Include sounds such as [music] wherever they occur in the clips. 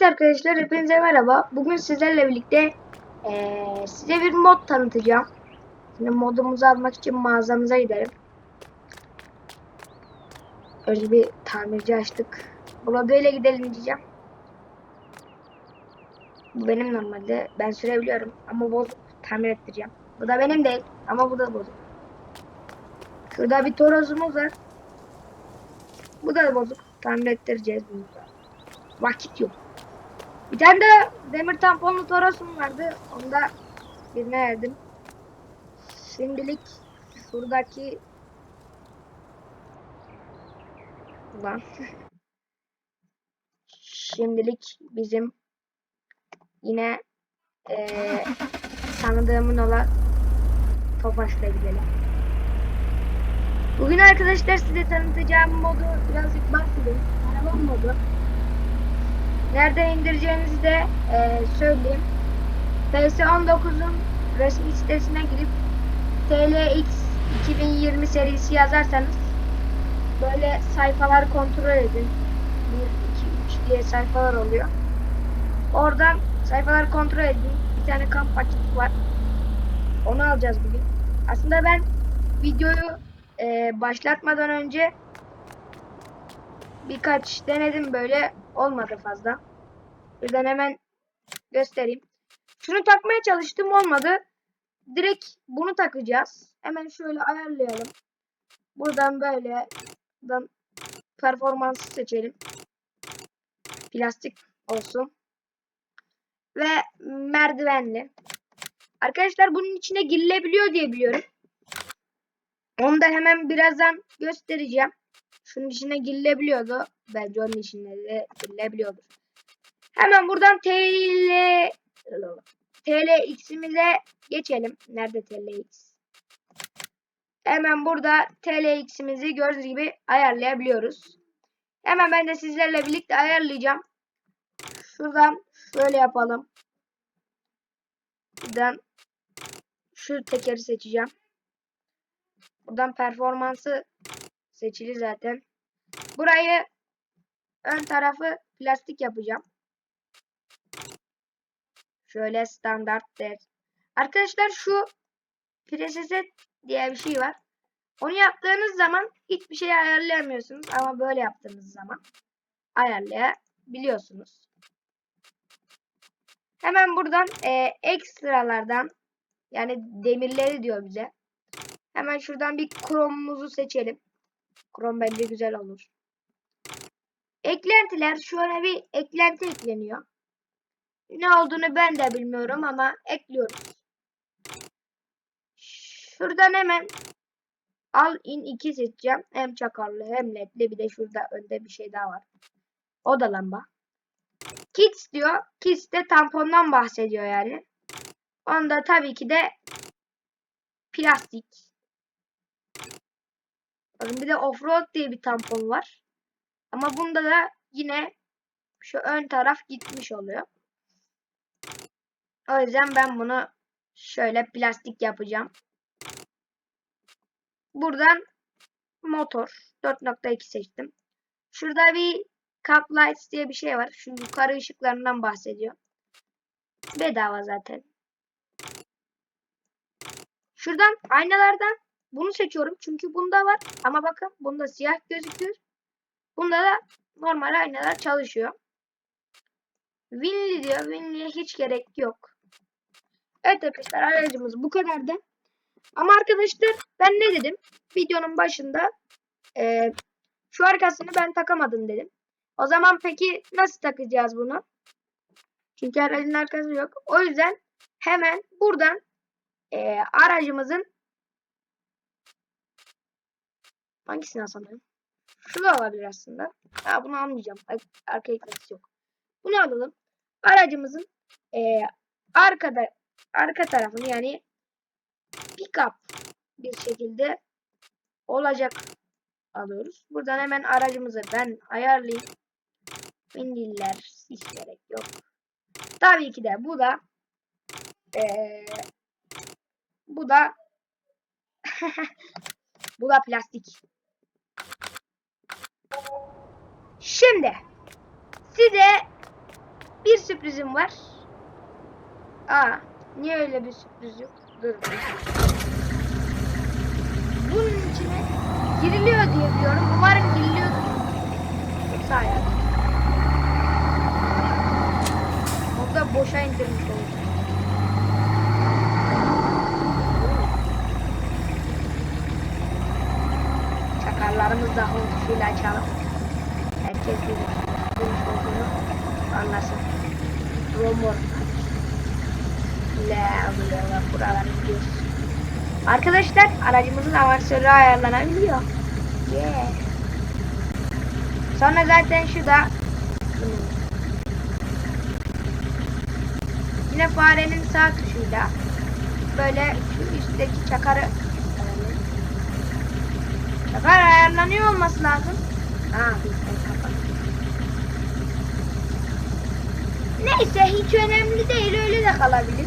Evet arkadaşlar hepinize merhaba. Bugün sizlerle birlikte eee, size bir mod tanıtacağım. Şimdi modumuzu almak için mağazamıza gidelim. Önce bir tamirci açtık. Buna böyle gidelim diyeceğim. Bu benim normalde. Ben sürebiliyorum ama bozuk. Tamir ettireceğim. Bu da benim değil ama bu da bozuk. Şurada bir torozumuz var. Bu da bozuk. Tamir ettireceğiz bunu. Vakit yok. Bir tane de demir tamponlu torosum vardı. Onu da birine verdim. Şimdilik şuradaki Ulan. Şimdilik bizim yine eee tanıdığımın olan Tofaş'la gidelim. Bugün arkadaşlar size tanıtacağım modu birazcık bahsedeyim. Araba modu. Nerede indireceğinizi de eee, söyleyeyim. PS19'un resmi sitesine girip TLX 2020 serisi yazarsanız böyle sayfalar kontrol edin. 1, 2, 3 diye sayfalar oluyor. Oradan sayfalar kontrol edin. Bir tane kamp paketi var. Onu alacağız bugün. Aslında ben videoyu eee, başlatmadan önce birkaç denedim böyle olmadı fazla. Birden hemen göstereyim. Şunu takmaya çalıştım olmadı. Direkt bunu takacağız. Hemen şöyle ayarlayalım. Buradan böyle buradan performansı seçelim. Plastik olsun. Ve merdivenli. Arkadaşlar bunun içine girilebiliyor diye biliyorum. Onu da hemen birazdan göstereceğim. Şunun içine girilebiliyordu. Bence onun içine de girilebiliyordur. Hemen buradan TL TLX'imize geçelim. Nerede TLX? Hemen burada TLX'imizi gördüğünüz gibi ayarlayabiliyoruz. Hemen ben de sizlerle birlikte ayarlayacağım. Şuradan şöyle yapalım. Buradan şu tekeri seçeceğim. Buradan performansı seçili zaten. Burayı ön tarafı plastik yapacağım. Şöyle standart der. Arkadaşlar şu preset diye bir şey var. Onu yaptığınız zaman hiçbir şey ayarlayamıyorsunuz ama böyle yaptığınız zaman ayarlayabiliyorsunuz. Hemen buradan e, ekstralardan yani demirleri diyor bize. Hemen şuradan bir kromumuzu seçelim. Krom bence güzel olur. Eklentiler şöyle bir eklenti ekleniyor. Ne olduğunu ben de bilmiyorum ama ekliyoruz. Şuradan hemen al in 2 seçeceğim. Hem çakarlı hem ledli bir de şurada önde bir şey daha var. O da lamba. Kits diyor. Kits de tampondan bahsediyor yani. Onda tabii ki de plastik. Bakın bir de offroad diye bir tampon var. Ama bunda da yine şu ön taraf gitmiş oluyor. O yüzden ben bunu şöyle plastik yapacağım. Buradan motor 4.2 seçtim. Şurada bir cup lights diye bir şey var. Şu yukarı ışıklarından bahsediyor. Bedava zaten. Şuradan aynalardan bunu seçiyorum. Çünkü bunda var. Ama bakın bunda siyah gözüküyor. Bunda da normal aynalar çalışıyor. Winly diyor. Winly'e hiç gerek yok. Evet arkadaşlar aracımız bu kadardı. Ama arkadaşlar ben ne dedim? Videonun başında e, şu arkasını ben takamadım dedim. O zaman peki nasıl takacağız bunu? Çünkü aracın arkası yok. O yüzden hemen buradan e, aracımızın hangisini alsam? Şu da olabilir aslında. Ha, bunu almayacağım. Arka ekranı yok. Bunu alalım. Aracımızın e, arkada arka tarafını yani pick-up bir şekilde olacak alıyoruz. Buradan hemen aracımızı ben ayarlayayım. Mendiller hiç gerek yok. Tabii ki de bu da ee, bu da [laughs] bu da plastik. Şimdi size bir sürprizim var. Aa, niye öyle bir sürpriz yok? Dur. Bunun içine giriliyor diye biliyorum. Umarım giriliyordur. Hayal. Orada boşa indirmiş olur. Çakarlarımız da hoşuyla açalım. Herkes bir bulmuş olduğunu anlasın. Romor. La Allah buraları gidiyoruz. Arkadaşlar aracımızın avansörü ayarlanabiliyor. Yeah. Sonra zaten şu da yine farenin sağ tuşuyla böyle şu üstteki çakarı Çakar ayarlanıyor olması lazım. Kapat. Neyse hiç önemli değil öyle de kalabilir.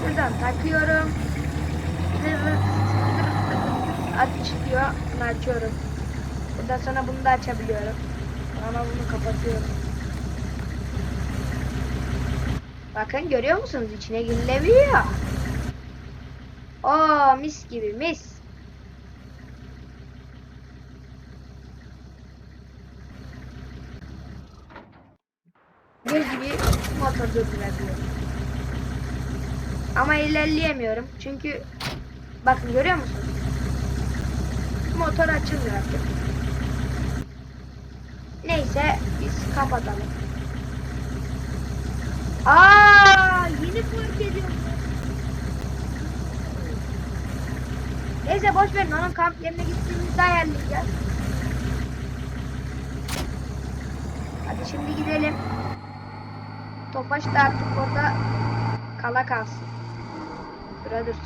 Şuradan takıyorum. Aç çıkıyor. Bunu açıyorum. Bundan sonra bunu da açabiliyorum. Ama bunu kapatıyorum. Bakın görüyor musunuz? İçine girilebiliyor. Oo mis gibi mis. Göz gibi motor durdurabiliyorum. Ama ilerleyemiyorum. Çünkü bakın görüyor musunuz? Motor açılmıyor artık. Neyse biz kapatalım. Aa yeni fark ediyorum. Neyse boş verin onun kamp yerine gittiğimizde ayarlayacağız. Hadi şimdi gidelim. Topaç da artık orada kala kalsın. Sıra dursun.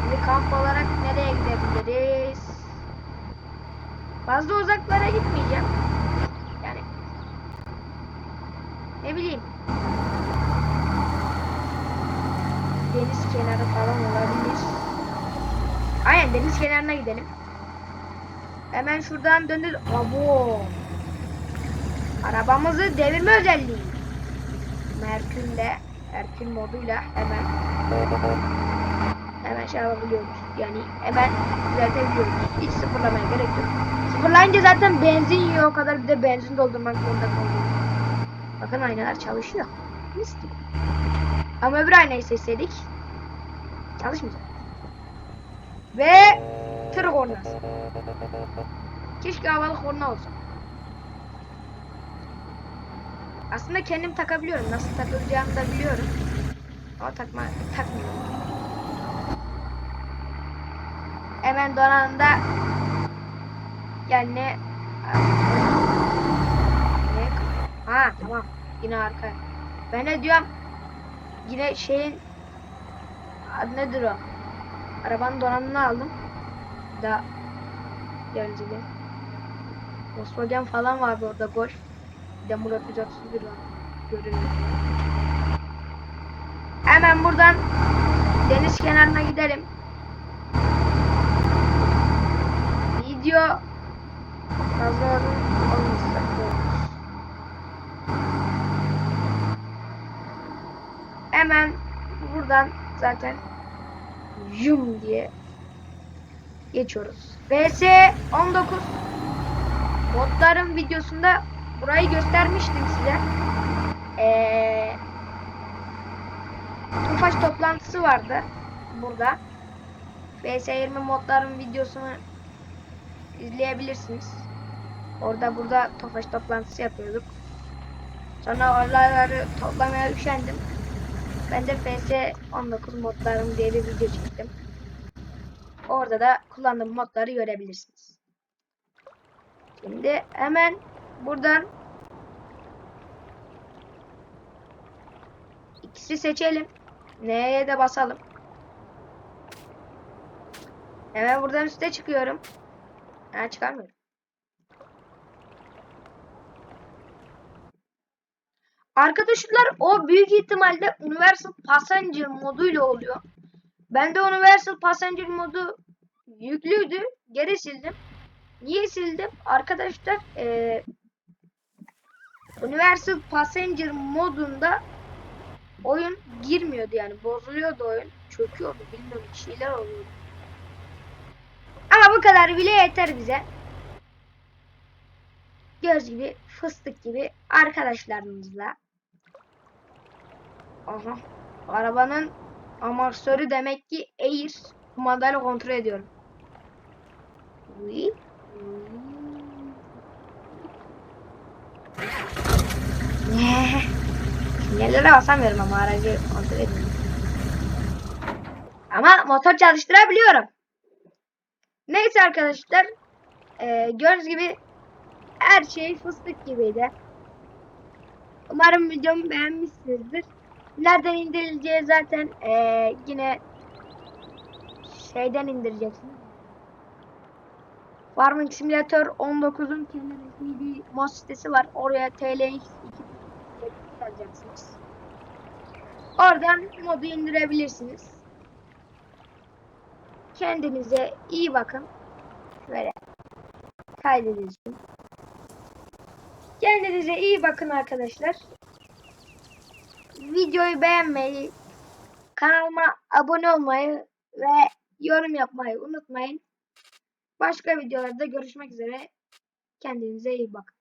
Şimdi kamp olarak nereye gidebiliriz? Fazla uzaklara gitmeyeceğim. Yani ne bileyim deniz kenarı falan olabilir. Aynen deniz kenarına gidelim. Hemen şuradan döndür. Abo. Arabamızı devirme özelliği. Merkünle, Merkün moduyla hemen hemen şey yapabiliyoruz. Yani hemen düzeltebiliyoruz. Hiç sıfırlamaya gerek yok. Sıfırlayınca zaten benzin yiyor. O kadar bir de benzin doldurmak zorunda kalıyoruz. Bakın aynalar çalışıyor. Mis gibi. Ama öbür aynayı seçseydik çalışmayacak. Ve tır kornası. Keşke havalı korna olsa. Aslında kendim takabiliyorum. Nasıl takılacağını da biliyorum. Ama takma, takmıyorum. Hemen donanımda yani ne ne ha tamam yine arka ben de diyorum yine şeyin adı nedir o arabanın donanımını aldım. Da yancılı Volkswagen falan vardı orada Golf. Bir de Murat 131 var. Görünüyor. Hemen buradan deniz kenarına gidelim. Video fazla uzun olmasa. Hemen buradan zaten yum diye geçiyoruz. VS 19 modların videosunda burayı göstermiştim size. Ee, Tufaş toplantısı vardı burada. VS20 modların videosunu izleyebilirsiniz. Orada burada Tofaş toplantısı yapıyorduk. Sonra oraları toplamaya üşendim. Ben de FS19 modlarım diye bir video çektim. Orada da kullandığım modları görebilirsiniz. Şimdi hemen buradan ikisi seçelim. Neye de basalım. Hemen buradan üste çıkıyorum. Ha çıkarmıyorum. Arkadaşlar o büyük ihtimalle Universal Passenger moduyla oluyor. Ben de Universal Passenger modu yüklüydü. Geri sildim. Niye sildim? Arkadaşlar eee Universal Passenger modunda oyun girmiyordu yani bozuluyordu oyun çöküyordu bilmiyorum bir şeyler oluyordu. Ama bu kadar bile yeter bize. Göz gibi fıstık gibi arkadaşlarımızla. Aha arabanın amortisörü demek ki Air kumandayla kontrol ediyorum. Sinyallere basamıyorum ama aracı kontrol ediyorum. Ama motor çalıştırabiliyorum. Neyse arkadaşlar. Ee, gördüğünüz gibi her şey fıstık gibiydi. Umarım videomu beğenmişsinizdir. Nereden indirileceği zaten ee, yine şeyden indireceksiniz. Farming Simulator 19'un kendi resmi bir mod sitesi var. Oraya TLX 2 yazacaksınız. Oradan modu indirebilirsiniz. Kendinize iyi bakın. Şöyle kaydedeceğim. Kendinize iyi bakın arkadaşlar. Videoyu beğenmeyi, kanalıma abone olmayı ve yorum yapmayı unutmayın. Başka videolarda görüşmek üzere. Kendinize iyi bakın.